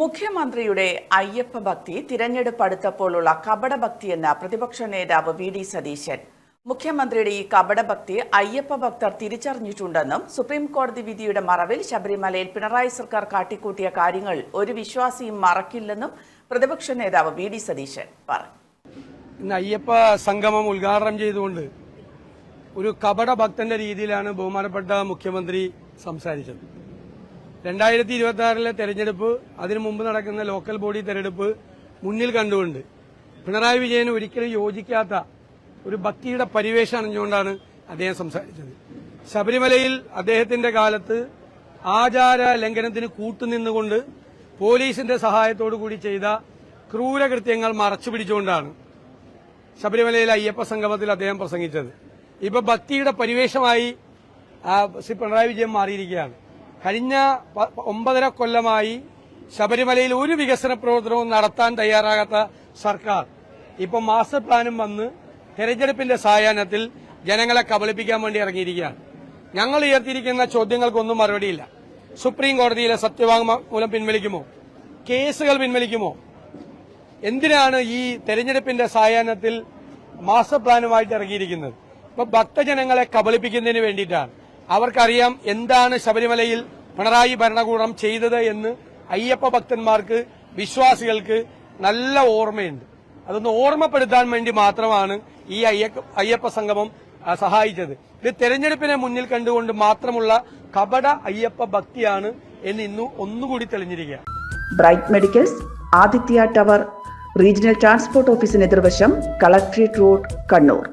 മുഖ്യമന്ത്രിയുടെ അയ്യപ്പ ഭക്തി തിരഞ്ഞെടുപ്പ് അടുത്തപ്പോഴുള്ള കപടഭക്തി എന്ന പ്രതിപക്ഷ നേതാവ് വി ഡി സതീശൻ. മുഖ്യമന്ത്രിയുടെ ഈ കപടഭക്തി അയ്യപ്പ ഭക്തർ തിരിച്ചറിഞ്ഞിട്ടുണ്ടെന്നും സുപ്രീം കോടതി വിധിയുടെ മറവിൽ ശബരിമലയിൽ പിണറായി സർക്കാർ കാട്ടിക്കൂട്ടിയ കാര്യങ്ങൾ ഒരു വിശ്വാസിയും മറക്കില്ലെന്നും പ്രതിപക്ഷ നേതാവ് വി ഡി സതീശൻ പറഞ്ഞു. അയ്യപ്പ സംഗമം ഉദ്ഘാടനം ചെയ്തുകൊണ്ട് ഒരു കപട ഭക്തന്റെ രീതിയിലാണ് ബഹുമാനപ്പെട്ട മുഖ്യമന്ത്രി സംസാരിച്ചത്. രണ്ടായിരത്തി ഇരുപത്തി ആറിലെ തെരഞ്ഞെടുപ്പ് അതിനു മുമ്പ് നടക്കുന്ന ലോക്കൽ ബോഡി തെരഞ്ഞെടുപ്പ് മുന്നിൽ കണ്ടുകൊണ്ട് പിണറായി വിജയന് ഒരിക്കലും യോജിക്കാത്ത ഒരു ഭക്തിയുടെ പരിവേഷം അണിഞ്ഞുകൊണ്ടാണ് അദ്ദേഹം സംസാരിച്ചത്. ശബരിമലയിൽ അദ്ദേഹത്തിന്റെ കാലത്ത് ആചാര ലംഘനത്തിന് കൂട്ടുനിന്നുകൊണ്ട് പോലീസിന്റെ സഹായത്തോടു കൂടി ചെയ്ത ക്രൂരകൃത്യങ്ങൾ മറച്ചുപിടിച്ചുകൊണ്ടാണ് ശബരിമലയിലെ അയ്യപ്പ സംഗമത്തിൽ അദ്ദേഹം പ്രസംഗിച്ചത്. ഇപ്പൊ ഭക്തിയുടെ പരിവേഷമായി ശ്രീ പിണറായി വിജയൻ മാറിയിരിക്കുകയാണ്. കഴിഞ്ഞ ഒമ്പതര കൊല്ലമായി ശബരിമലയിൽ ഒരു വികസന പ്രവർത്തനവും നടത്താൻ തയ്യാറാകാത്ത സർക്കാർ. ഇപ്പൊ മാസ്റ്റർ പ്ലാനും വന്ന് തെരഞ്ഞെടുപ്പിന്റെ സായാഹ്നത്തിൽ ജനങ്ങളെ കബളിപ്പിക്കാൻ വേണ്ടി ഇറങ്ങിയിരിക്കുകയാണ്. ഞങ്ങൾ ഉയർത്തിയിരിക്കുന്ന ചോദ്യങ്ങൾക്കൊന്നും മറുപടിയില്ല. സുപ്രീം കോടതിയിലെ സത്യവാങ്മൂലം പിൻവലിക്കുമോ? കേസുകൾ പിൻവലിക്കുമോ? എന്തിനാണ് ഈ തെരഞ്ഞെടുപ്പിന്റെ സായാഹ്നത്തിൽ മാസ്റ്റർ പ്ലാനുമായിട്ട് ഇറങ്ങിയിരിക്കുന്നത്? ഇപ്പൊ ഭക്തജനങ്ങളെ കബളിപ്പിക്കുന്നതിന് വേണ്ടിയിട്ടാണ്. അവർക്കറിയാം എന്താണ് ശബരിമലയിൽ പിണറായി ഭരണകൂടം ചെയ്തത് എന്ന് അയ്യപ്പ ഭക്തന്മാർക്ക് വിശ്വാസികൾക്ക് നല്ല ഓർമ്മയുണ്ട്. അതൊന്ന് ഓർമ്മപ്പെടുത്താൻ വേണ്ടി മാത്രമാണ് ഈ അയ്യപ്പ സംഗമം സഹായിച്ചത്. ഇത് തെരഞ്ഞെടുപ്പിനെ മുന്നിൽ കണ്ടുകൊണ്ട് മാത്രമുള്ള കപട അയ്യപ്പ ഭക്തിയാണ് എന്ന് ഇന്ന് ഒന്നുകൂടി തെളിഞ്ഞിരിക്കുക. Bright medicals Aditya tower regional transport ഓഫീസിന് എതിർവശം കളക്ട്രേറ്റ് റോഡ് കണ്ണൂർ.